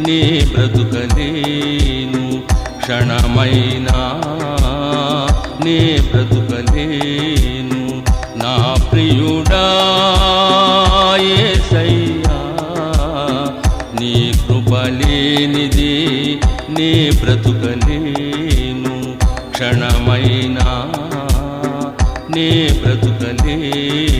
నీ బ్రతుకలేను. క్షణమైనా నీ బ్రతుకలేను. నా ప్రియుడా యేసయ్యా నీ కృపలేనిది నీ బ్రతుకలేను. క్షణమైనా నీ బ్రతుకలేను.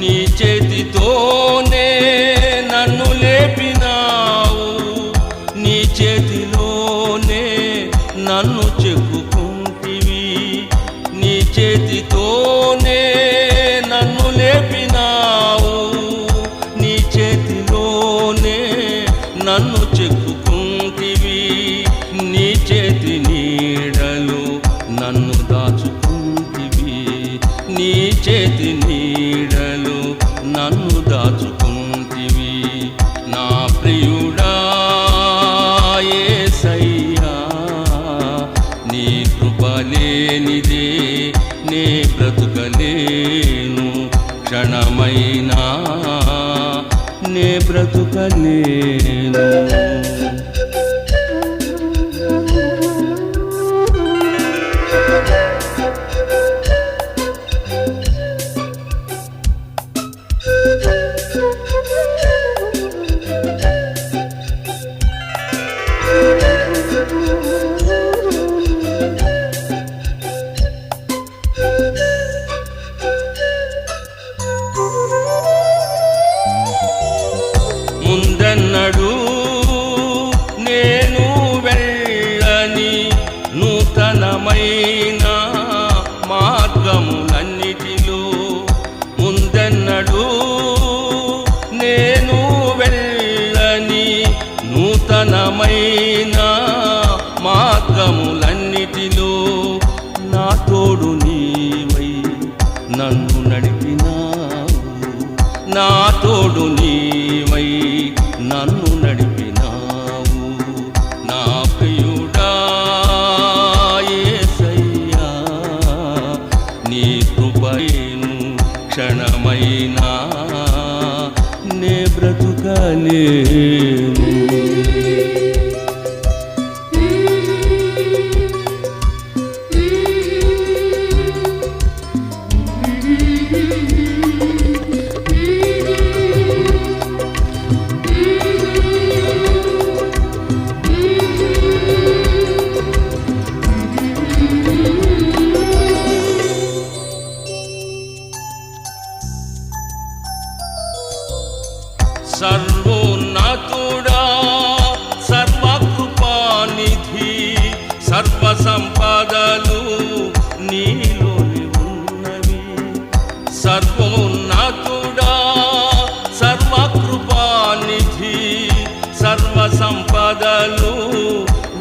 నీ చేతితోనే నన్ను లేపినావు. నీ చేతిలోనే నన్ను చెప్పుకుంటివి నీ చేతితోనే నన్ను లేపినావు. నీ చేతిలోనే నన్ను చెప్పుకుంటివి నీ చేతి నీడలు నన్ను దాచుకుంటివి. నీ చేతి ఇవ్వలేనిదే నే బ్రతుకలేను క్షణమైనా నే బ్రతుకలేను. నూతనమైన మార్గములన్నిటిలో నా తోడు నీవై నన్ను నడిపినావు. నా తోడు నీవై నన్ను నడిపినావు. నా ప్రియుడా నీ కృపయను క్షణమైనా నే బ్రతుకలేను. సర్వోన్నతుడా సర్వకృపానిధి సర్వ సంపదలు నీలోని ఉన్నవి సర్వోన్నతుడా సర్వకృపానిధి సర్వ సంపదలు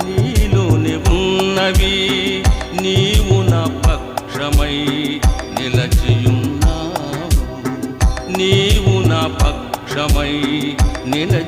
నీలోని ఉన్నవి.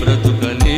బ్రతుకని